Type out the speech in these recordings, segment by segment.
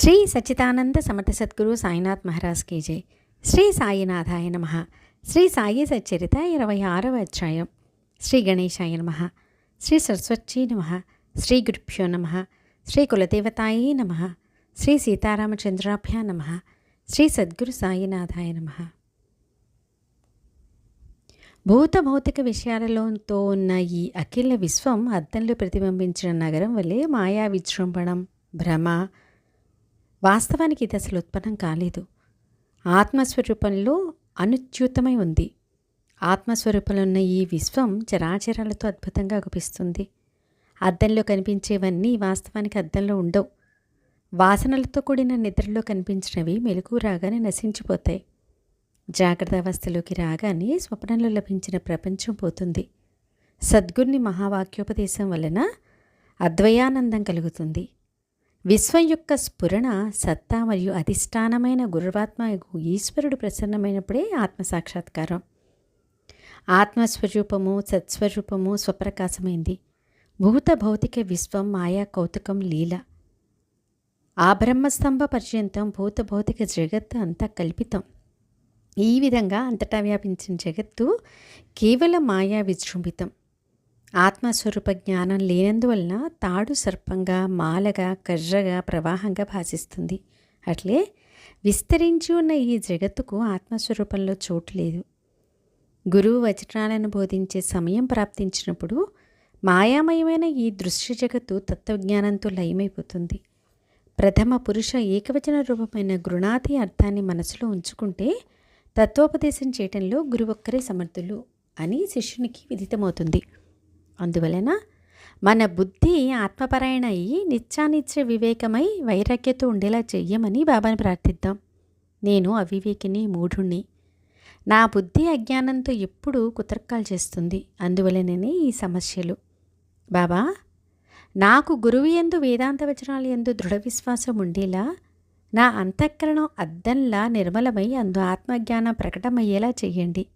శ్రీ సచ్చిదానంద సమర్థ సద్గురు సాయినాథ్ మహారాజ్ కీ జై. శ్రీ సాయినాథాయ నమ. శ్రీ సాయి సచ్చరిత ఇరవై ఆరవ అధ్యాయం. శ్రీ గణేశాయ నమ. శ్రీ సరస్వతీ నమ. శ్రీ గురుభ్యో నమ. శ్రీ కులదేవతాయే నమ. శ్రీ సీతారామచంద్రాభ్యా నమ. శ్రీ సద్గురు సాయినాథాయ నమ. భూత భౌతిక విషయాలలోతో ఉన్న ఈ అఖిల విశ్వం అద్దంలో ప్రతిబింబించిన నగరం వల్లే మాయా విజృంభణం భ్రమ వాస్తవానికి ఇది అసలు ఉత్పన్నం కాలేదు. ఆత్మస్వరూపంలో అనుచ్యూతమై ఉంది. ఆత్మస్వరూపంలో ఉన్న ఈ విశ్వం చరాచరాలతో అద్భుతంగా అగుపిస్తుంది అద్దంలో కనిపించేవన్నీ వాస్తవానికి అద్దంలో ఉండవు. వాసనలతో కూడిన నిద్రలో కనిపించినవి మెలకు రాగానే నశించిపోతాయి. జాగ్రత్త అవస్థలోకి రాగానే స్వప్నంలో లభించిన ప్రపంచం పోతుంది. సద్గురుని మహావాక్యోపదేశం వలన అద్వయానందం కలుగుతుంది. విశ్వం యొక్క స్ఫురణ సత్తా మరియు అధిష్టానమైన గురువాత్మ ఈశ్వరుడు ప్రసన్నమైనప్పుడే ఆత్మసాక్షాత్కారం ఆత్మస్వరూపము సత్స్వరూపము స్వప్రకాశమైంది. భూత భౌతిక విశ్వం మాయా కౌతుకం లీల. ఆ బ్రహ్మస్తంభ పర్యంతం భూత భౌతిక జగత్తు అంతా కల్పితం. ఈ విధంగా అంతటా వ్యాపించిన జగత్తు కేవలం మాయా విజృంభితం. ఆత్మస్వరూప జ్ఞానం లేనందువలన తాడు సర్పంగా మాలగా కర్రగా ప్రవాహంగా భాసిస్తుంది అట్లే విస్తరించి ఉన్న ఈ జగత్తుకు ఆత్మస్వరూపంలో చోటు లేదు. గురువు వచనాలను బోధించే సమయం ప్రాప్తించినప్పుడు మాయామయమైన ఈ దృశ్య జగత్తు తత్వజ్ఞానంతో లయమైపోతుంది. ప్రథమ పురుష ఏకవచన రూపమైన గృణాతి అర్థాన్ని మనసులో ఉంచుకుంటే తత్వోపదేశం చేయటంలో గురువొక్కరే సమర్థులు అని శిష్యునికి విదితమవుతుంది. అందువలన మన బుద్ధి ఆత్మపరాయణ అయ్యి నిత్యానిత్య వివేకమై వైరాగ్యతో ఉండేలా చెయ్యమని బాబాని ప్రార్థిద్దాం. నేను అవివేకిని మూఢుణ్ణి. నా బుద్ధి అజ్ఞానంతో ఎప్పుడూ కుతర్కాలు చేస్తుంది. అందువలననే ఈ సమస్యలు. బాబా నాకు గురువు ఎందు వేదాంత వచనాలు ఎందు దృఢ విశ్వాసం ఉండేలా నా అంతఃకరణం అద్దంలా నిర్మలమై అందు ఆత్మజ్ఞానం ప్రకటమయ్యేలా చెయ్యండి.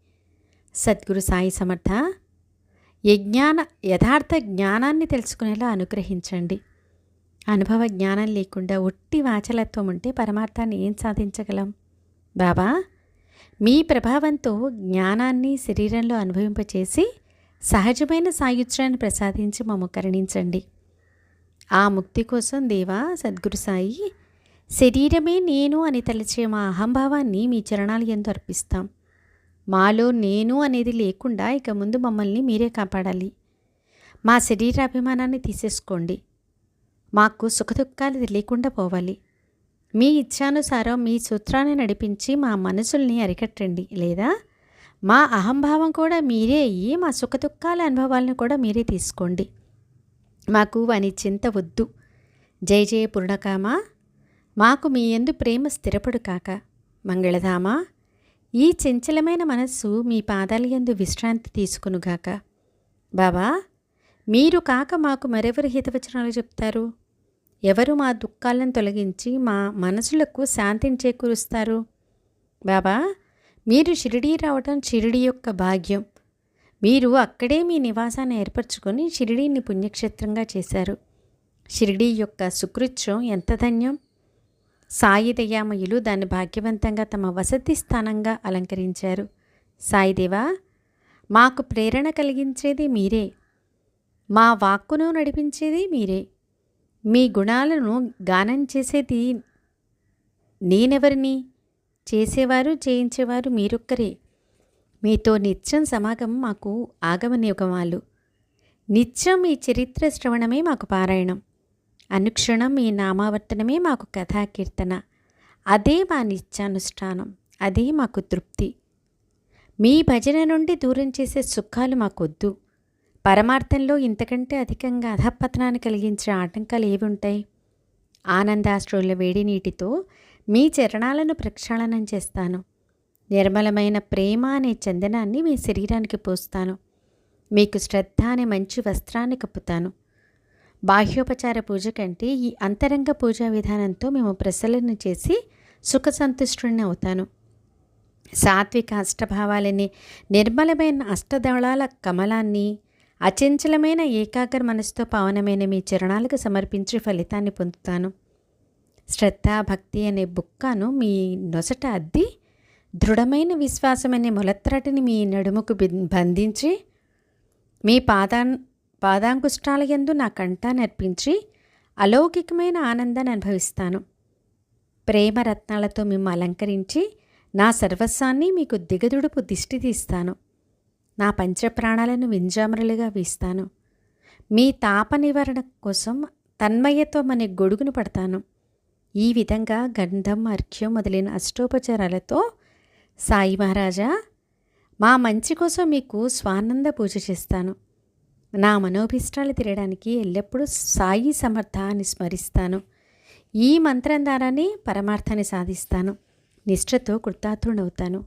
సద్గురు సాయి సమర్థ యజ్ఞాన యథార్థ జ్ఞానాన్ని తెలుసుకునేలా అనుగ్రహించండి. అనుభవ జ్ఞానం లేకుండా ఒట్టి వాచలత్వం ఉంటే పరమార్థాన్ని ఏం సాధించగలం? బాబా మీ ప్రభావంతో జ్ఞానాన్ని శరీరంలో అనుభవింపచేసి సహజమైన సాయుధ్యాన్ని ప్రసాదించి మమ్మ కరుణించండి. ఆ ముక్తి కోసం దేవా సద్గురు సాయి శరీరమే నేను అని తలచే మా అహంభావాన్ని మీ చరణాలు ఎందు అర్పిస్తాం. మాలో నేను అనేది లేకుండా ఇక ముందు మమ్మల్ని మీరే కాపాడాలి. మా శరీరాభిమానాన్ని తీసేసుకోండి. మాకు సుఖదుఖాలు లేకుండా పోవాలి. మీ ఇచ్ఛానుసారం మీ సూత్రాన్ని నడిపించి మా మనసుల్ని అరికట్టండి లేదా? మా అహంభావం కూడా మీరే అయ్యి మా సుఖదుఖాల అనుభవాలను కూడా మీరే తీసుకోండి. మాకు వాని చింత వద్దు. జయ జయ పూర్ణకామ. మాకు మీ ఎందు ప్రేమ స్థిరపడు కాక. మంగళధామా. ఈ చంచలమైన మనస్సు మీ పాదాల యందు విశ్రాంతి తీసుకునుగాక బాబా మీరు కాక మాకు మరెవరు హితవచనాలు చెప్తారు? ఎవరు మా దుఃఖాలను తొలగించి మా మనసులకు శాంతిని చేకూరుస్తారు? బాబా మీరు షిరిడీ రావటం షిరిడి యొక్క భాగ్యం. మీరు అక్కడే మీ నివాసాన్ని ఏర్పరచుకొని షిరిడీని పుణ్యక్షేత్రంగా చేశారు. షిరిడీ యొక్క సుకృత్యం ఎంత ధన్యం? సాయి దయామయులు దాన్ని భాగ్యవంతంగా తమ వసతి స్థానంగా అలంకరించారు. సాయిదేవా మాకు ప్రేరణ కలిగించేది మీరే. మా వాక్కును నడిపించేది మీరే. మీ గుణాలను గానం చేసేది నేనెవరిని? చేసేవారు చేయించేవారు మీరొక్కరే. మీతో నిత్యం సమాగం మాకు ఆగమనియుగమాలు నిత్యం మీ చరిత్ర శ్రవణమే మాకు పారాయణం. అనుక్షణం మీ నామావర్తనమే మాకు కథాకీర్తన. అదే మా నిత్యానుష్ఠానం. అదే మాకు తృప్తి. మీ భజన నుండి దూరం చేసే సుఖాలు మాకొద్దు. పరమార్థంలో ఇంతకంటే అధికంగా అధపతనాన్ని కలిగించే ఆటంకాలు ఏవి ఉంటాయి? ఆనందాశ్రుల వేడి నీటితో మీ చరణాలను ప్రక్షాళనం చేస్తాను. నిర్మలమైన ప్రేమ అనే చందనాన్ని మీ శరీరానికి పోస్తాను. మీకు శ్రద్ధ అనే మంచి వస్త్రాన్ని కప్పుతాను. బాహ్యోపచార పూజ కంటే ఈ అంతరంగ పూజా విధానంతో మేము ప్రసలన చేసి సుఖ సంతుష్టుని అవుతాను. సాత్విక అష్టభావాలని నిర్మలమైన అష్టదళాల కమలాన్ని అచంచలమైన ఏకాగ్ర మనసుతో పావనమైన మీ చరణాలకు సమర్పించి ఫలితాన్ని పొందుతాను. శ్రద్ధ భక్తి అనే బుక్కను మీ నొసట అద్ది దృఢమైన విశ్వాసం అనే మొలత్రాటిని మీ నడుముకు బిం- బంధించి మీ పాదా పాదాంకుష్టాల యందు నా కంఠా నర్పించి అలౌకికమైన ఆనందాన్ని అనుభవిస్తాను. ప్రేమ రత్నాలతో మిమ్మ అలంకరించి నా సర్వస్వాన్ని మీకు దిగదుడుపు దిష్టి తీస్తాను. నా పంచప్రాణాలను వింజామరులుగా వీస్తాను. మీ తాప నివారణ కోసం తన్మయత్వం అనే గొడుగును పడతాను. ఈ విధంగా గంధం అర్ఘ్యం మొదలైన అష్టోపచారాలతో సాయి మహారాజా మా మంచి కోసం మీకు స్వానంద పూజ చేస్తాను. నా మనోభిష్టాలు తిరగడానికి ఎల్లప్పుడూ సాయి సమర్థ అని స్మరిస్తాను. ఈ మంత్రం ద్వారానే పరమార్థాన్ని సాధిస్తాను. నిష్ఠతో కృతార్థుడవుతాను.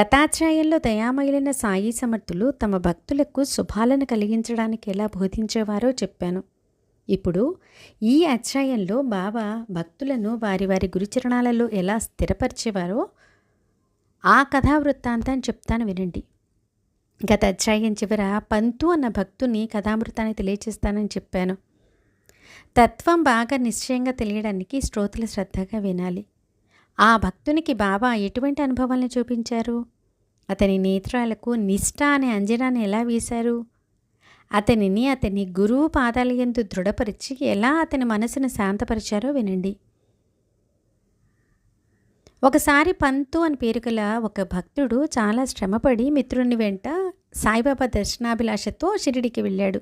గతాధ్యాయంలో దయామయులైన సాయి సమర్థులు తమ భక్తులకు శుభాలను కలిగించడానికి ఎలా బోధించేవారో చెప్పాను. ఇప్పుడు ఈ అధ్యాయంలో బాబా భక్తులను వారి వారి గురుచరణాలలో ఎలా స్థిరపరిచేవారో ఆ కథా వృత్తాంతాన్ని చెప్తాను వినండి. గత అధ్యాయం చివర పంతు అన్న భక్తుని కథామృతాన్ని తెలియచేస్తానని చెప్పాను. తత్వం బాగా నిశ్చయంగా తెలియడానికి శ్రోతలు శ్రద్ధగా వినాలి. ఆ భక్తునికి బాబా ఎటువంటి అనుభవాలను చూపించారు? అతని నేత్రాలకు నిష్ఠ అనే అంజనాన్ని ఎలా వేశారు? అతనిని అతని గురువు పాదాల ఎందు దృఢపరిచి ఎలా అతని మనసును శాంతపరిచారో వినండి. ఒకసారి పంతు అని పేరు గల ఒక భక్తుడు చాలా శ్రమపడి మిత్రుని వెంట సాయిబాబా దర్శనాభిలాషతో షిరిడికి వెళ్ళాడు.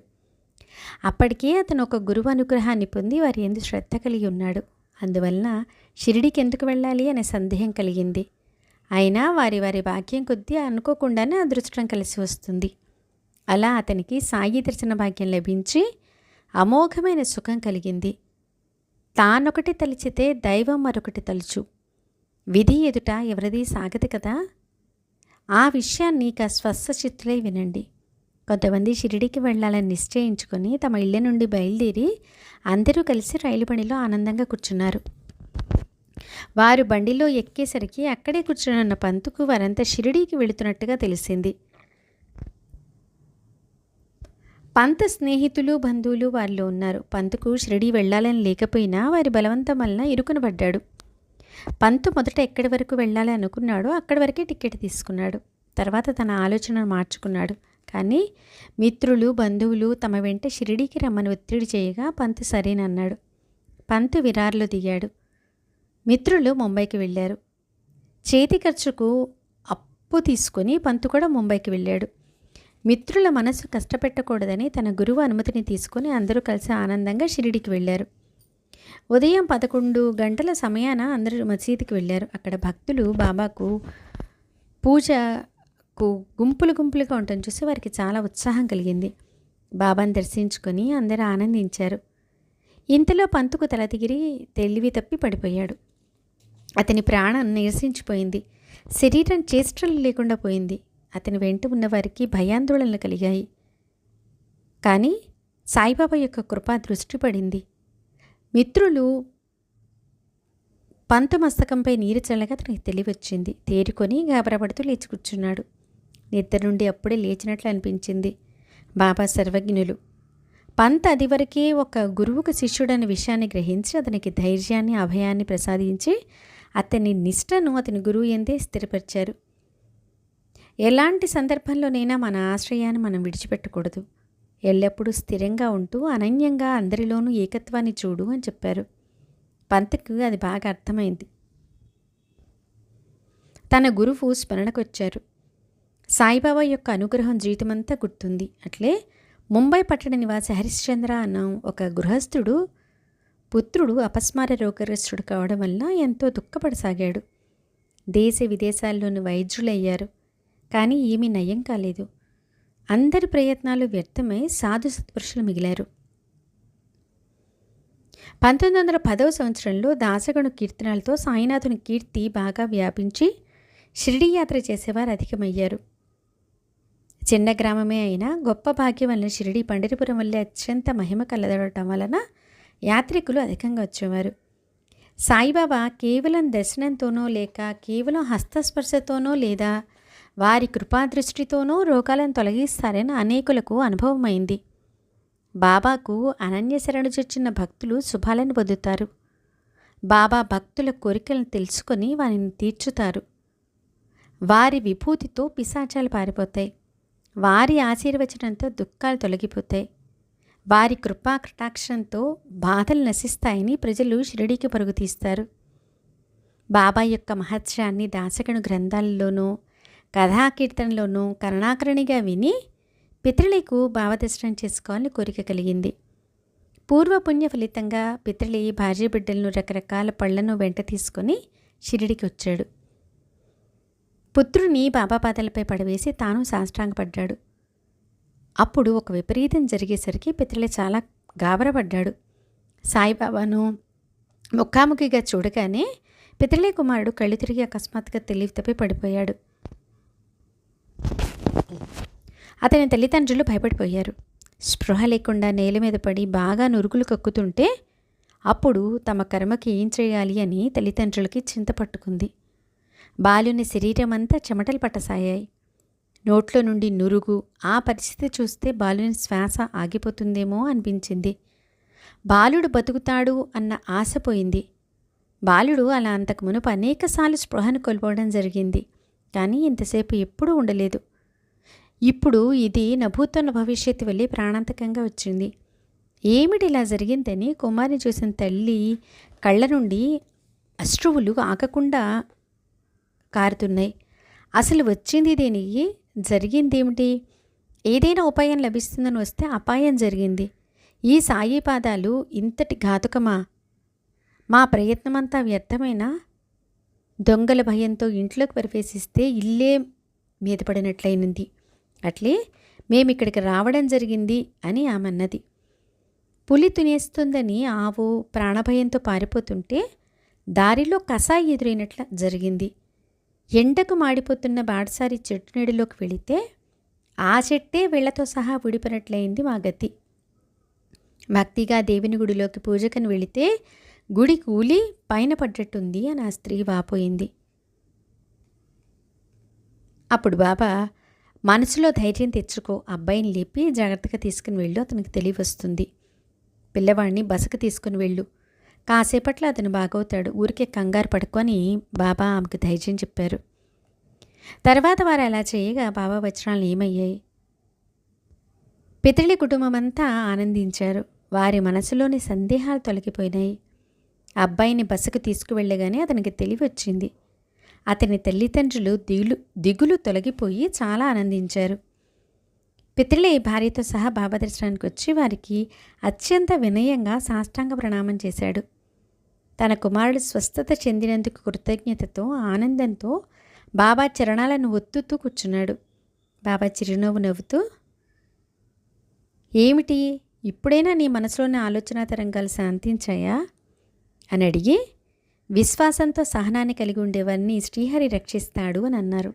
అప్పటికే అతను ఒక గురువు అనుగ్రహాన్ని పొంది వారి ఎందు శ్రద్ధ కలిగి ఉన్నాడు. అందువలన షిరిడికి ఎందుకు వెళ్ళాలి అనే సందేహం కలిగింది. అయినా వారి వారి భాగ్యం కొద్దీ అనుకోకుండానే అదృష్టం కలిసి వస్తుంది. అలా అతనికి సాయి దర్శన భాగ్యం లభించి అమోఘమైన సుఖం కలిగింది. తానొకటి తలిచితే దైవం మరొకటి తలుచు. విధి ఎదుట ఎవరిది సాగదు కదా? ఆ విషయాన్ని ఇక స్వస్థచిత్తులై వినండి. కొంతమంది షిరిడికి వెళ్ళాలని నిశ్చయించుకొని తమ ఇళ్ళ నుండి బయలుదేరి అందరూ కలిసి రైలు బండిలో ఆనందంగా కూర్చున్నారు. వారు బండిలో ఎక్కేసరికి అక్కడే కూర్చునున్న పంతుకు వారంతా షిరిడీకి వెళుతున్నట్టుగా తెలిసింది. పంత స్నేహితులు బంధువులు వారిలో ఉన్నారు. పంతుకు షిరిడీ వెళ్ళాలని లేకపోయినా వారి బలవంతం వలన ఇరుకున పడ్డాడు. పంతు మొదట ఎక్కడి వరకు వెళ్ళాలి అనుకున్నాడో అక్కడి వరకే టికెట్ తీసుకున్నాడు. తర్వాత తన ఆలోచనను మార్చుకున్నాడు. కానీ మిత్రులు బంధువులు తమ వెంట షిరిడీకి రమ్మని ఒత్తిడి చేయగా పంతు సరేనన్నాడు పంతు విరార్లో దిగాడు. మిత్రులు ముంబైకి వెళ్ళారు. చేతి ఖర్చుకు అప్పు తీసుకొని పంతు కూడా ముంబైకి వెళ్ళాడు. మిత్రుల మనసు కష్టపెట్టకూడదని తన గురువు అనుమతిని తీసుకొని అందరూ కలిసి ఆనందంగా షిరిడికి వెళ్ళారు. ఉదయం పదకొండు గంటల సమయాన అందరూ మసీదుకి వెళ్ళారు. అక్కడ భక్తులు బాబాకు పూజకు గుంపులు గుంపులుగా ఉండటం చూసి వారికి చాలా ఉత్సాహం కలిగింది. బాబాను దర్శించుకొని అందరూ ఆనందించారు. ఇంతలో పంతుకు తల తిగిరి తెలివి తప్పి పడిపోయాడు. అతని ప్రాణం నిరసించిపోయింది. శరీరం చేష్టలు లేకుండా పోయింది. అతని వెంట ఉన్న వారికి భయాందోళనలు కలిగాయి. కానీ సాయిబాబా యొక్క కృప దృష్టి పడింది. మిత్రులు పంత మస్తకంపై నీరు చల్లగా అతనికి తెలివచ్చింది. తేరుకొని గాబరపడుతూ లేచి కూర్చున్నాడు. నిద్ర నుండి అప్పుడే లేచినట్లు అనిపించింది బాబా సర్వజ్ఞులు. పంత అదివరకే ఒక గురువుకు శిష్యుడన్న విషయాన్ని గ్రహించి అతనికి ధైర్యాన్ని అభయాన్ని ప్రసాదించి అతని నిష్టను అతని గురువు ఎందే స్థిరపరిచారు. ఎలాంటి సందర్భంలోనైనా మన ఆశ్రయాన్ని మనం విడిచిపెట్టకూడదు. ఎల్లప్పుడూ స్థిరంగా ఉంటూ అనన్యంగా అందరిలోనూ ఏకత్వాన్ని చూడు అని చెప్పారు. పంతకు అది బాగా అర్థమైంది. తన గురువు స్మరణకొచ్చారు. సాయిబాబా యొక్క అనుగ్రహం జీవితమంతా గుర్తుంది. అట్లే ముంబై పట్టణ నివాసి హరిశ్చంద్ర అన్న ఒక గృహస్థుడు పుత్రుడు అపస్మార రోగగ్రస్తుడు కావడం వల్ల ఎంతో దుఃఖపడసాగాడు. దేశ విదేశాల్లోని వైద్యులయ్యారు. కానీ ఏమీ నయం కాలేదు. అందరి ప్రయత్నాలు వ్యర్థమై సాధు సత్పురుషులు మిగిలారు. పంతొమ్మిది వందల పదవ సంవత్సరంలో దాసగణు కీర్తనలతో సాయినాథుని కీర్తి బాగా వ్యాపించి షిరిడీ యాత్ర చేసేవారు అధికమయ్యారు. చిన్న గ్రామమే అయినా గొప్ప భాగ్యం వలన షిరిడి పండిరిపురం వల్లే అత్యంత మహిమ కలదడటం వలన యాత్రికులు అధికంగా వచ్చేవారు. సాయిబాబా కేవలం దర్శనంతోనో లేక కేవలం హస్తస్పర్శతోనో లేదా వారి కృపాదృష్టితోనూ రోగాలను తొలగిస్తారని అనేకులకు అనుభవమైంది. బాబాకు అనన్య శరణు చొచ్చిన భక్తులు శుభాలను పొందుతారు. బాబా భక్తుల కోరికలను తెలుసుకొని వారిని తీర్చుతారు. వారి విభూతితో పిశాచాలు పారిపోతాయి. వారి ఆశీర్వచనంతో దుఃఖాలు తొలగిపోతాయి. వారి కృపా కటాక్షంతో బాధలు నశిస్తాయని ప్రజలు షిరిడీకి పరుగు తీస్తారు. బాబా యొక్క మహత్యాన్ని దాసగను గ్రంథాలలోనూ కథాకీర్తనలోనూ కరుణాకరణిగా విని పితృలకు భావదర్శనం చేసుకోవాలని కోరిక కలిగింది. పూర్వపుణ్య ఫలితంగా పితృలి భార్య బిడ్డలను రకరకాల పళ్ళను వెంట తీసుకొని షిరిడికి వచ్చాడు. పుత్రుని బాబా పాదాలపై పడవేసి తాను సాష్టాంగపడ్డాడు. అప్పుడు ఒక విపరీతం జరిగేసరికి పితృలి చాలా గాబరపడ్డాడు. సాయిబాబాను ముఖాముఖిగా చూడగానే పితృలే కుమారుడు కళ్ళు తిరిగి అకస్మాత్తుగా తెలివి తప్పి పడిపోయాడు. అతని తల్లిదండ్రులు భయపడిపోయారు. స్పృహ లేకుండా నేల మీద పడి బాగా నురుగులు కక్కుతుంటే అప్పుడు తమ కర్మకి ఏం చేయాలి అని తల్లిదండ్రులకి చింత పట్టుకుంది. బాలుని శరీరం అంతా చెమటలు పట్టసాగాయి నోట్లో నుండి నురుగు ఆ పరిస్థితి చూస్తే బాలుని శ్వాస ఆగిపోతుందేమో అనిపించింది. బాలుడు బతుకుతాడు అన్న ఆశ పోయింది. బాలుడు అలా అంతకు మునుపు అనేకసార్లు స్పృహను కోల్పోవడం జరిగింది. కానీ ఇంతసేపు ఎప్పుడూ ఉండలేదు. ఇప్పుడు ఇది నభూతున్న భవిష్యత్తు వెళ్ళి ప్రాణాంతకంగా వచ్చింది. ఏమిటి ఇలా జరిగిందని కుమారిని చూసిన తల్లి కళ్ళ నుండి అశ్రువులు ఆగకుండా కారుతున్నాయి. అసలు వచ్చింది దేనికి? జరిగిందేమిటి? ఏదైనా ఉపాయం లభిస్తుందని వస్తే అపాయం జరిగింది. ఈ సాయి పాదాలు ఇంతటి ఘాతుకమా? మా ప్రయత్నమంతా వ్యర్థమైనా? దొంగల భయంతో ఇంట్లోకి ప్రవేశిస్తే ఇల్లే మీద పడినట్లయినది. అట్లే మేమిక్కడికి రావడం జరిగింది అని ఆమె అన్నది. పులి తునేస్తుందని ఆవు ప్రాణభయంతో పారిపోతుంటే దారిలో కసాయి ఎదురైనట్ల జరిగింది. ఎండకు మాడిపోతున్న బాడసారి చెట్టు నీడిలోకి వెళితే ఆ చెట్టే వీళ్ళతో సహా విడిపోయినట్లయింది మా గతి. భక్తిగా దేవుని గుడిలోకి పూజకని వెళితే గుడి కూలి పైన పడ్డట్టుంది అని ఆ స్త్రీ వాపోయింది. అప్పుడు బాబా మనసులో ధైర్యం తెచ్చుకో అబ్బాయిని లేపి జాగ్రత్తగా తీసుకుని వెళ్ళు అతనికి తెలియవస్తుంది పిల్లవాడిని బసకు తీసుకుని వెళ్ళు. కాసేపట్లో అతను బాగవుతాడు. ఊరికే కంగారు పడుకొని బాబా ఆమెకు ధైర్యం చెప్పారు. తర్వాత వారు అలా చేయగా బాబా వచనాలు ఏమయ్యాయి? పితృళి కుటుంబం అంతా ఆనందించారు. వారి మనసులోని సందేహాలు తొలగిపోయినాయి. అబ్బాయిని బస్సుకు తీసుకువెళ్ళగానే అతనికి తెలివి వచ్చింది అతని తల్లిదండ్రులు దిగులు దిగులు తొలగిపోయి చాలా ఆనందించారు. పితృలే భార్యతో సహా బాబా దర్శనానికి వచ్చి వారికి అత్యంత వినయంగా సాష్టాంగ ప్రణామం చేశాడు. తన కుమారుడు స్వస్థత చెందినందుకు కృతజ్ఞతతో ఆనందంతో బాబా చరణాలను ఒత్తుతూ కూర్చున్నాడు. బాబా చిరునవ్వు నవ్వుతూ ఏమిటి? ఇప్పుడైనా నీ మనసులోని ఆలోచన తరంగాలు శాంతించాయా? అని అడిగి విశ్వాసంతో సహనాన్ని కలిగి ఉండేవారిని శ్రీహరి రక్షిస్తాడు అని అన్నారు.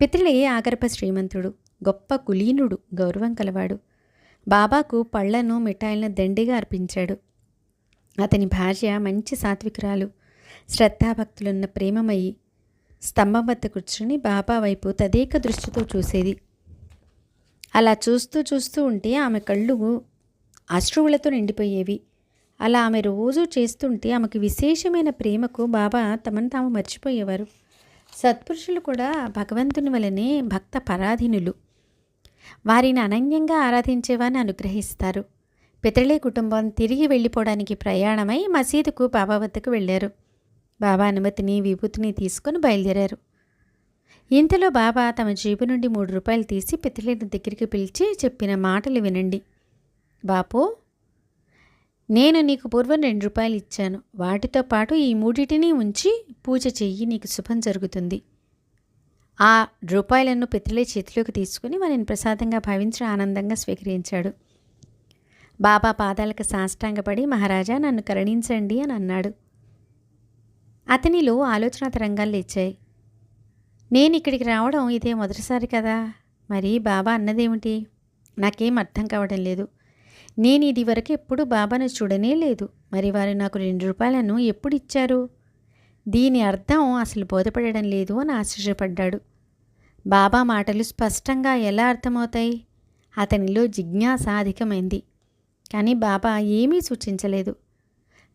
పితృడే ఆగర్భ శ్రీమంతుడు గొప్ప కులీనుడు గౌరవం కలవాడు. బాబాకు పళ్ళను మిఠాయిలను దండిగా అర్పించాడు. అతని భార్య మంచి సాత్వికురాలు. శ్రద్ధాభక్తులున్న ప్రేమమయ్యి స్తంభం వద్ద కూర్చుని బాబా వైపు తదేక దృష్టితో చూసేది. అలా చూస్తూ చూస్తూ ఉంటే ఆమె కళ్ళు అశ్రువులతో నిండిపోయేవి. అలా ఆమె రోజు చేస్తుంటే ఆమెకు విశేషమైన ప్రేమకు బాబా తమను తాము మర్చిపోయేవారు. సత్పురుషులు కూడా భగవంతుని వలనే భక్త పరాధీనులు. వారిని అనన్యంగా ఆరాధించేవారిని అనుగ్రహిస్తారు. పితృలే కుటుంబం తిరిగి వెళ్ళిపోవడానికి ప్రయాణమై మసీదుకు బాబా వద్దకు వెళ్ళారు. బాబా అనుమతిని విభూతిని తీసుకొని బయలుదేరారు. ఇంతలో బాబా తమ జేబు నుండి మూడు రూపాయలు తీసి పితృలేని దగ్గరికి పిలిచి చెప్పిన మాటలు వినండి. బాపు నేను నీకు పూర్వం రెండు రూపాయలు ఇచ్చాను. వాటితో పాటు ఈ మూడిటిని ఉంచి పూజ చెయ్యి నీకు శుభం జరుగుతుంది. ఆ రూపాయలను పితృలే చేతిలోకి తీసుకుని వారిని ప్రసాదంగా భావించి ఆనందంగా స్వీకరించాడు. బాబా పాదాలకు సాష్టాంగపడి మహారాజా నన్ను కరుణించండి అని అన్నాడు. అతనిలో ఆలోచన తరంగాలు లేచాయి. నేను ఇక్కడికి రావడం ఇదే మొదటిసారి కదా? మరి బాబా అన్నదేమిటి? నాకేం అర్థం కావడం లేదు. నేను ఇది వరకు ఎప్పుడు బాబాను చూడనే లేదు. మరి వారు నాకు రెండు రూపాయలను ఎప్పుడు ఇచ్చారు? దీని అర్థం అసలు బోధపడడం లేదు అని ఆశ్చర్యపడ్డాడు. బాబా మాటలు స్పష్టంగా ఎలా అర్థమవుతాయి? అతనిలో జిజ్ఞాస అధికమైంది. కానీ బాబా ఏమీ సూచించలేదు.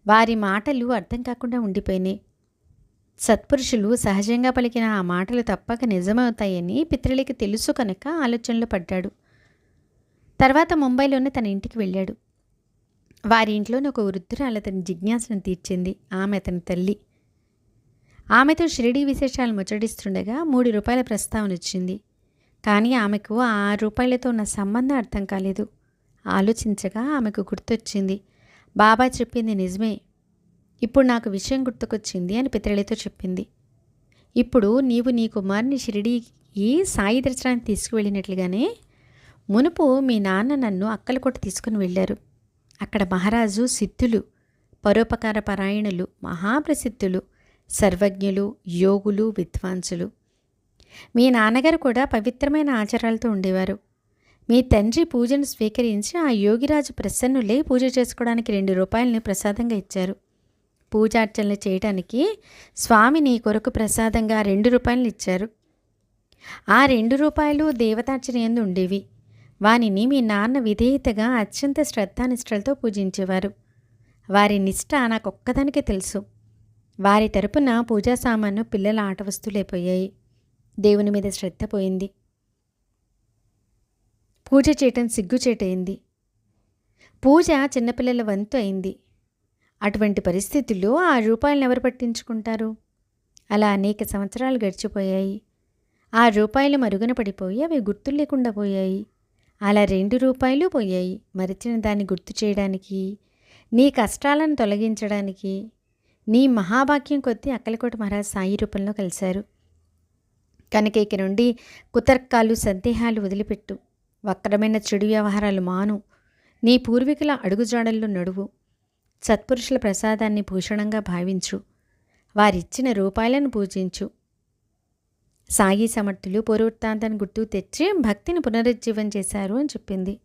వారి మాటలు అర్థం కాకుండా ఉండిపోయినాయి. సత్పురుషులు సహజంగా పలికిన ఆ మాటలు తప్పక నిజమవుతాయని పిత్రులకి తెలుసు కనుక ఆలోచనలో పడ్డాడు. తర్వాత ముంబైలోనే తన ఇంటికి వెళ్ళాడు. వారి ఇంట్లోని ఒక వృద్ధురాలు అతని జిజ్ఞాసను తీర్చింది. ఆమె అతని తల్లి. ఆమెతో షిరిడీ విశేషాలు ముచ్చటిస్తుండగా మూడు రూపాయల ప్రస్తావన వచ్చింది. కానీ ఆమెకు ఆ ఆరు రూపాయలతో ఉన్న సంబంధం అర్థం కాలేదు. ఆలోచించగా ఆమెకు గుర్తొచ్చింది. బాబా చెప్పింది నిజమే. ఇప్పుడు నాకు విషయం గుర్తుకొచ్చింది అని పితరులతో చెప్పింది. ఇప్పుడు నీవు నీ కుమారుని షిరిడీకి సాయి దర్శనానికి తీసుకువెళ్ళినట్లుగానే మునుపు మీ నాన్న నన్ను అక్కలకోట తీసుకుని వెళ్ళారు. అక్కడ మహారాజు సిద్ధులు పరోపకార పరాయణులు మహాప్రసిద్ధులు సర్వజ్ఞులు యోగులు విద్వాంసులు. మీ నాన్నగారు కూడా పవిత్రమైన ఆచారాలతో ఉండేవారు. మీ తండ్రి పూజను స్వీకరించి ఆ యోగిరాజు ప్రసన్నులే పూజ చేసుకోవడానికి రెండు రూపాయలని ప్రసాదంగా ఇచ్చారు. పూజార్చనలు చేయడానికి స్వామి నీ కొరకు ప్రసాదంగా రెండు రూపాయలు ఇచ్చారు. ఆ రెండు రూపాయలు దేవతార్చన ఎందు ఉండేవి. వానిని మీ నాన్న విధేయతగా అత్యంత శ్రద్ధానిష్టలతో పూజించేవారు. వారి నిష్ట నాకొక్కదానికే తెలుసు. వారి తరపున పూజా సామాను పిల్లల ఆట వస్తువులైపోయాయి దేవుని మీద శ్రద్ధ పోయింది. పూజ చేయటం సిగ్గుచేటైంది పూజ చిన్నపిల్లల వంతు అయింది. అటువంటి పరిస్థితుల్లో ఆ రూపాయలను ఎవరు పట్టించుకుంటారు? అలా అనేక సంవత్సరాలు గడిచిపోయాయి. ఆ రూపాయలు మరుగున పడిపోయి అవి గుర్తు లేకుండా పోయాయి. అలా రెండు రూపాయలు పోయాయి. మరిచిన దాన్ని గుర్తు చేయడానికి నీ కష్టాలను తొలగించడానికి నీ మహాభాగ్యం కొద్దీ అక్కలకోట మహారాజ్ సాయి రూపంలో కలిశారు. కనుక ఇక నుండి కుతర్కాలు సందేహాలు వదిలిపెట్టు. వక్రమైన చెడు వ్యవహారాలు మాను. నీ పూర్వీకుల అడుగుజాడల్లో నడువు. సత్పురుషుల ప్రసాదాన్ని భూషణంగా భావించు. వారిచ్చిన రూపాయలను పూజించు. సాయి సమర్థులు పూర్వృత్తాంతాన్ని గుర్తు తెచ్చి భక్తిని పునరుజ్జీవం చేశారు అని చెప్పింది.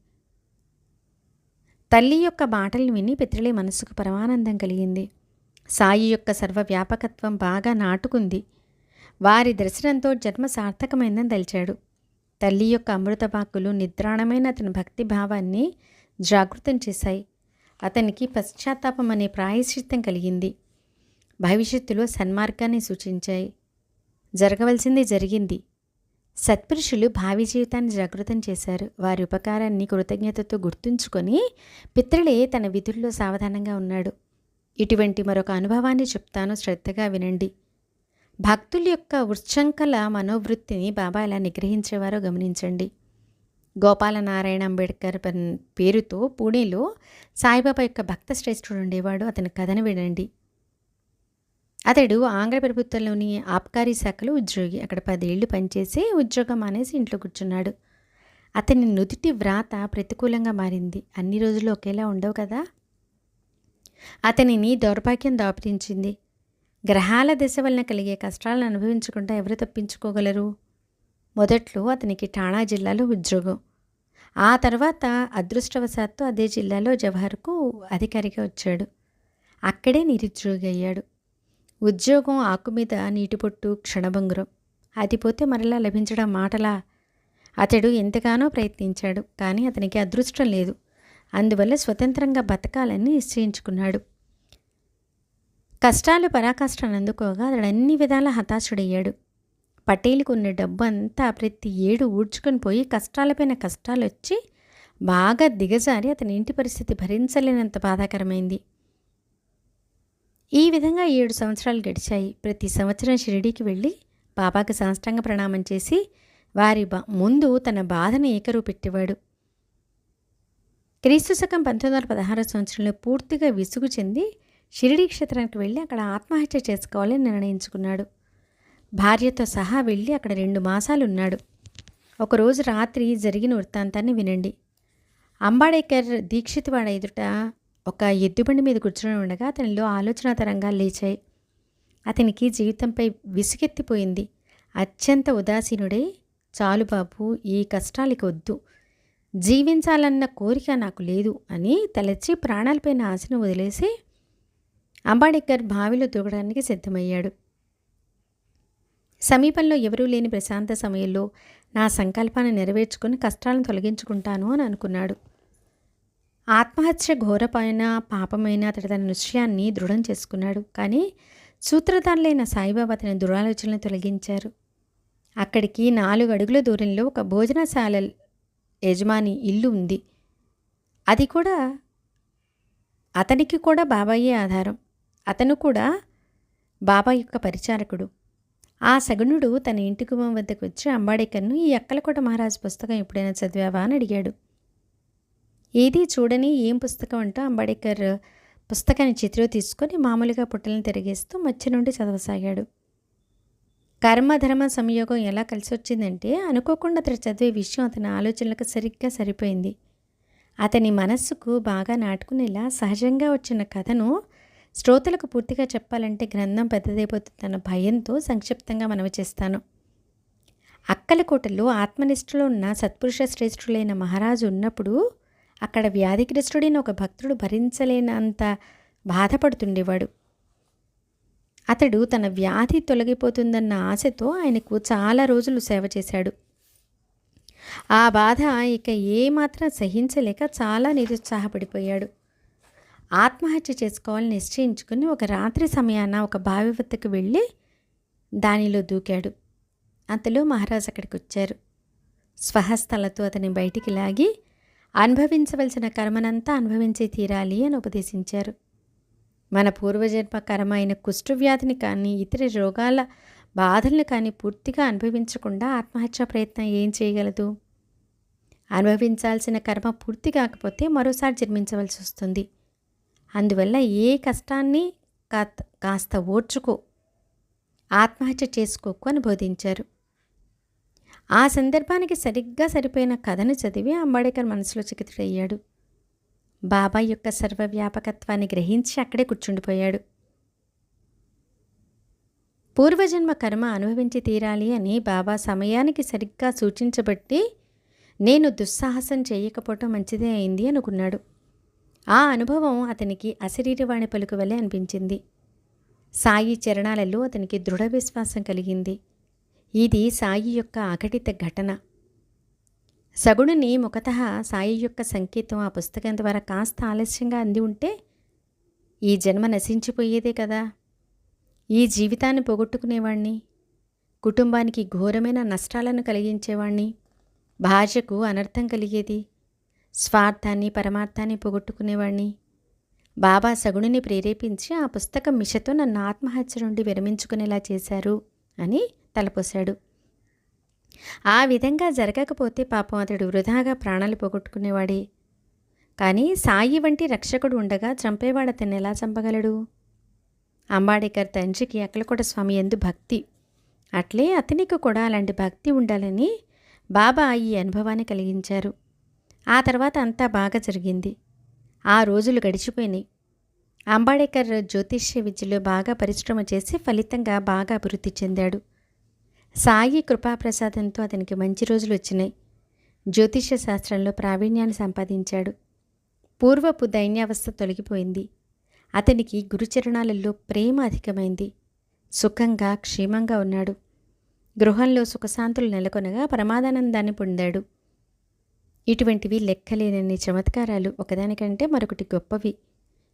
తల్లి యొక్క మాటలు విని పితృలే మనసుకు పరమానందం కలిగింది. సాయి యొక్క సర్వవ్యాపకత్వం బాగా నాటుకుంది. వారి దర్శనంతో జన్మ సార్థకమైందని తలిచాడు. తల్లి యొక్క అమృత బాకులు నిద్రాణమైన అతని భక్తి భావాన్ని జాగృతం చేశాయి. అతనికి పశ్చాత్తాపం అనే ప్రాయశ్చిత్తం కలిగింది. భవిష్యత్తులో సన్మార్గాన్ని సూచించాయి. జరగవలసింది జరిగింది. సత్పురుషులు భావి జీవితాన్ని జాగృతం చేశారు. వారి ఉపకారాన్ని కృతజ్ఞతతో గుర్తుంచుకొని పిత్రులే తన విధుల్లో సావధానంగా ఉన్నాడు. ఇటువంటి మరొక అనుభవాన్ని చెప్తాను. శ్రద్ధగా వినండి. భక్తుల యొక్క ఉచ్చంకల మనోవృత్తిని బాబా ఎలా నిగ్రహించేవారో గమనించండి. గోపాలనారాయణ అంబేద్కర్ పేరుతో పూణేలో సాయిబాబా యొక్క భక్త శ్రేష్ఠుడు ఉండేవాడు. అతని కథను వినండి. అతడు ఆంధ్ర ప్రభుత్వంలోని ఆబ్కారీ శాఖలో ఉద్యోగి. అక్కడ పదేళ్ళు పనిచేసి ఉద్యోగం మానేసి ఇంట్లో కూర్చున్నాడు. అతని నుదిటి వ్రాత ప్రతికూలంగా మారింది. అన్ని రోజులు ఒకేలా ఉండవు కదా? అతనిని దౌర్భాగ్యం దాపరించింది. గ్రహాల దిశ వలన కలిగే కష్టాలను అనుభవించకుండా ఎవరు తప్పించుకోగలరు? మొదట్లో అతనికి ఠాణా జిల్లాలో ఉద్యోగం. ఆ తర్వాత అదృష్టవశాత్తు అదే జిల్లాలో జవహర్కు అధికారిగా వచ్చాడు. అక్కడే నిరుద్యోగి అయ్యాడు. ఉద్యోగం ఆకు మీద నీటి పొట్టు క్షణభంగురం. అది పోతే మరలా లభించడం మాటలా. అతడు ఎంతగానో ప్రయత్నించాడు కానీ అతనికి అదృష్టం లేదు. అందువల్ల స్వతంత్రంగా బతకాలని నిశ్చయించుకున్నాడు. కష్టాలు పరాకష్టాలు అందుకోగా అతడు అన్ని విధాల హతాశుడయ్యాడు. పటేలుకు ఉన్న డబ్బు అంతా ప్రతి ఏడు ఊడ్చుకొని పోయి కష్టాలపైన కష్టాలు వచ్చి బాగా దిగజారి అతని ఇంటి పరిస్థితి భరించలేనంత బాధాకరమైంది. ఈ విధంగా ఏడు సంవత్సరాలు గడిచాయి. ప్రతి సంవత్సరం షిరిడీకి వెళ్ళి బాబాకి సాష్టాంగ ప్రణామం చేసి వారి బా ముందు తన బాధను ఏకరు పెట్టేవాడు క్రీస్తు శకం పంతొమ్మిది వందల పదహారు సంవత్సరంలో పూర్తిగా విసుగు చెంది షిరిడీ క్షేత్రానికి వెళ్ళి అక్కడ ఆత్మహత్య చేసుకోవాలని నిర్ణయించుకున్నాడు. భార్యతో సహా వెళ్ళి అక్కడ రెండు మాసాలు ఉన్నాడు ఒకరోజు రాత్రి జరిగిన వృత్తాంతాన్ని వినండి. అంబాడేకర్ దీక్షితవాడ ఎదుట ఒక ఎద్దుబండి మీద కూర్చొని ఉండగా అతనిలో ఆలోచన తరంగాలు లేచాయి. అతనికి జీవితంపై విసుగెత్తిపోయింది. అత్యంత ఉదాసీనుడై చాలు బాబు ఈ కష్టాలకి వద్దు. జీవించాలన్న కోరిక నాకు లేదు అని తలచి ప్రాణాలపైన ఆశను వదిలేసి అంబాడేకర్ బావిలో దూకడానికి సిద్ధమయ్యాడు. సమీపంలో ఎవరూ లేని ప్రశాంత సమయంలో నా సంకల్పాన్ని నెరవేర్చుకుని కష్టాలను తొలగించుకుంటాను అని అనుకున్నాడు. ఆత్మహత్య ఘోరపైన పాపమైన అతడు తన నృత్యాన్ని దృఢం చేసుకున్నాడు. కానీ సూత్రధారులైన సాయిబాబా తన దురాలోచనలు తొలగించారు. అక్కడికి నాలుగు అడుగుల దూరంలో ఒక భోజనశాల యజమాని ఇల్లు ఉంది. అది కూడా అతనికి కూడా బాబాయే ఆధారం. అతను కూడా బాబా యొక్క పరిచారకుడు. ఆ సగుణుడు తన ఇంటి గుమ్మం వద్దకు వచ్చి అంబాడేకర్ను ఈ అక్కలకోట మహారాజు పుస్తకం ఎప్పుడైనా చదివావా? అని అడిగాడు. ఏది చూడని ఏం పుస్తకం అంటూ అంబేడ్కర్ పుస్తకాన్ని చిత్రం తీసుకొని మామూలుగా పుట్టలను తిరిగేస్తూ మధ్య నుండి చదవసాగాడు. కర్మధర్మ సంయోగం ఎలా కలిసి వచ్చిందంటే అనుకోకుండా అతడు చదివే విషయం అతని ఆలోచనలకు సరిగ్గా సరిపోయింది. అతని మనస్సుకు బాగా నాటుకునేలా సహజంగా వచ్చిన కథను శ్రోతలకు పూర్తిగా చెప్పాలంటే గ్రంథం పెద్దదైపోతుందన్న భయంతో సంక్షిప్తంగా మనవి చేస్తాను. అక్కలకోటలో ఆత్మనిష్ఠలో ఉన్న సత్పురుష శ్రేష్ఠులైన మహారాజు ఉన్నప్పుడు అక్కడ వ్యాధిగ్రస్తుడైన ఒక భక్తుడు భరించలేనంత బాధపడుతుండేవాడు. అతడు తన వ్యాధి తొలగిపోతుందన్న ఆశతో ఆయనకు చాలా రోజులు సేవ చేశాడు. ఆ బాధ ఇక ఏమాత్రం సహించలేక చాలా నిరుత్సాహపడిపోయాడు. ఆత్మహత్య చేసుకోవాలని నిశ్చయించుకుని ఒక రాత్రి సమయాన ఒక బావి వద్దకు వెళ్ళి దానిలో దూకాడు. అంతలో మహారాజు అక్కడికి వచ్చారు స్వహస్తలతో అతని బయటికి లాగి అనుభవించవలసిన కర్మనంతా అనుభవించి తీరాలి అని ఉపదేశించారు. మన పూర్వజన్మ కర్మ అయిన కుష్ఠవ్యాధిని కానీ ఇతర రోగాల బాధల్ని కానీ పూర్తిగా అనుభవించకుండా ఆత్మహత్య ప్రయత్నం ఏం చేయగలదు? అనుభవించాల్సిన కర్మ పూర్తి కాకపోతే మరోసారి జన్మించవలసి వస్తుంది. అందువల్ల ఏ కష్టాన్ని కాస్త ఓర్చుకో ఆత్మహత్య చేసుకోకు అని బోధించారు. ఆ సందర్భానికి సరిగ్గా సరిపోయిన కథను చదివి అంబేడ్కర్ మనసులో చికితుడయ్యాడు బాబా యొక్క సర్వవ్యాపకత్వాన్ని గ్రహించి అక్కడే కూర్చుండిపోయాడు. పూర్వజన్మ కర్మ అనుభవించి తీరాలి అని బాబా సమయానికి సరిగ్గా సూచించబట్టి నేను దుస్సాహసం చేయకపోవటం మంచిదే అయింది అనుకున్నాడు. ఆ అనుభవం అతనికి అశరీరవాణి పలుకు వలె అనిపించింది. సాయి చరణాలలో అతనికి దృఢ విశ్వాసం కలిగింది. ఇది సాయి యొక్క అఘటిత ఘటన. సగుణుని ముఖత సాయి యొక్క సంకేతం ఆ పుస్తకం ద్వారా కాస్త ఆలస్యంగా అంది ఉంటే ఈ జన్మ నశించిపోయేదే కదా. ఈ జీవితాన్ని పోగొట్టుకునేవాణ్ణి. కుటుంబానికి ఘోరమైన నష్టాలను కలిగించేవాణ్ణి. భార్యకు అనర్థం కలిగేది. స్వార్థాన్ని పరమార్థాన్ని పోగొట్టుకునేవాణ్ణి. బాబా సగుణుని ప్రేరేపించి ఆ పుస్తకం మిషతో నన్ను ఆత్మహత్య నుండి విరమించుకునేలా చేశారు అని తలపోశాడు. ఆ విధంగా జరగకపోతే పాపం అతడు వృధాగా ప్రాణాలు పోగొట్టుకునేవాడే. కానీ సాయి వంటి రక్షకుడు ఉండగా చంపేవాడు అతన్ని ఎలా చంపగలడు? అంబాడేకర్ తండ్రికి అక్కలకోట స్వామి ఎందు భక్తి. అట్లే అతనికి కూడా అలాంటి భక్తి ఉండాలని బాబా ఈ అనుభవాన్ని కలిగించారు. ఆ తర్వాత అంతా బాగా జరిగింది. ఆ రోజులు గడిచిపోయినాయి. అంబాడేకర్ జ్యోతిష్య విద్యలో బాగా పరిశ్రమ చేసి ఫలితంగా బాగా అభివృద్ధి చెందాడు. సాయి కృపాప్రసాదంతో అతనికి మంచి రోజులు వచ్చినాయి. జ్యోతిష్య శాస్త్రంలో ప్రావీణ్యాన్ని సంపాదించాడు. పూర్వపు దైన్యావస్థ తొలగిపోయింది. అతనికి గురుచరణాలలో ప్రేమ అధికమైంది. సుఖంగా క్షేమంగా ఉన్నాడు. గృహంలో సుఖశాంతులు నెలకొనగా ప్రమాదానందాన్ని పొందాడు. ఇటువంటివి లెక్కలేనన్ని చమత్కారాలు ఒకదానికంటే మరొకటి గొప్పవి.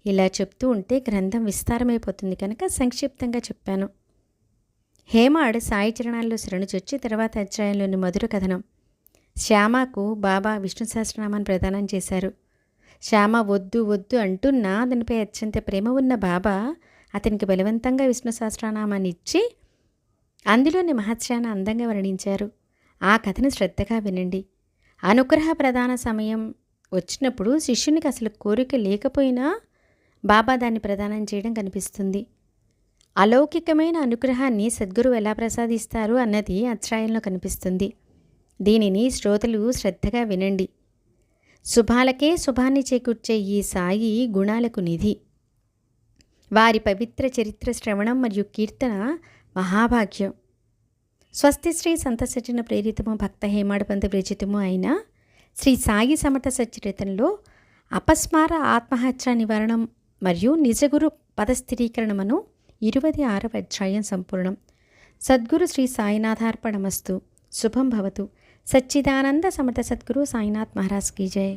ఇలా చెప్తూ ఉంటే గ్రంథం విస్తారమైపోతుంది కనుక సంక్షిప్తంగా చెప్పాను. హేమాడ్ సాయి చరణాల్లో శరణుచొచ్చి తర్వాత అధ్యాయంలోని మధుర కథనం. శ్యామకు బాబా విష్ణు సహస్రనామాన్ని ప్రదానం చేశారు. శ్యామ వద్దు వద్దు అంటున్నా అతనిపై అత్యంత ప్రేమ ఉన్న బాబా అతనికి బలవంతంగా విష్ణు సహస్రనామాన్ని ఇచ్చి అందులోని మహత్యాన్ని అందంగా వర్ణించారు. ఆ కథను శ్రద్ధగా వినండి. అనుగ్రహ ప్రధాన సమయం వచ్చినప్పుడు శిష్యునికి అసలు కోరిక లేకపోయినా బాబా దాన్ని ప్రదానం చేయడం కనిపిస్తుంది. అలౌకికమైన అనుగ్రహాన్ని సద్గురు ఎలా ప్రసాదిస్తారు అన్నది అధ్యాయంలో కనిపిస్తుంది. దీనిని శ్రోతలు శ్రద్ధగా వినండి. శుభాలకే శుభాన్ని చేకూర్చే ఈ సాయి గుణాలకు నిధి. వారి పవిత్ర చరిత్ర శ్రవణం మరియు కీర్తన మహాభాగ్యం. స్వస్తి శ్రీ సంత సచన ప్రేరితము భక్త హేమాడపంత విరచితము అయిన శ్రీ సాయి సమర్థ సచరితంలో అపస్మార ఆత్మహత్య నివారణం మరియు నిజగురు పదస్థిరీకరణమును ఇరవై ఆరవ అధ్యాయం సంపూర్ణం. సద్గురు శ్రీ సాయినాథార్పణమస్తు. శుభం భవతు. సచ్చిదానంద సమర్థ సద్గురు సాయినాథ్ మహారాజ్ కీ జయ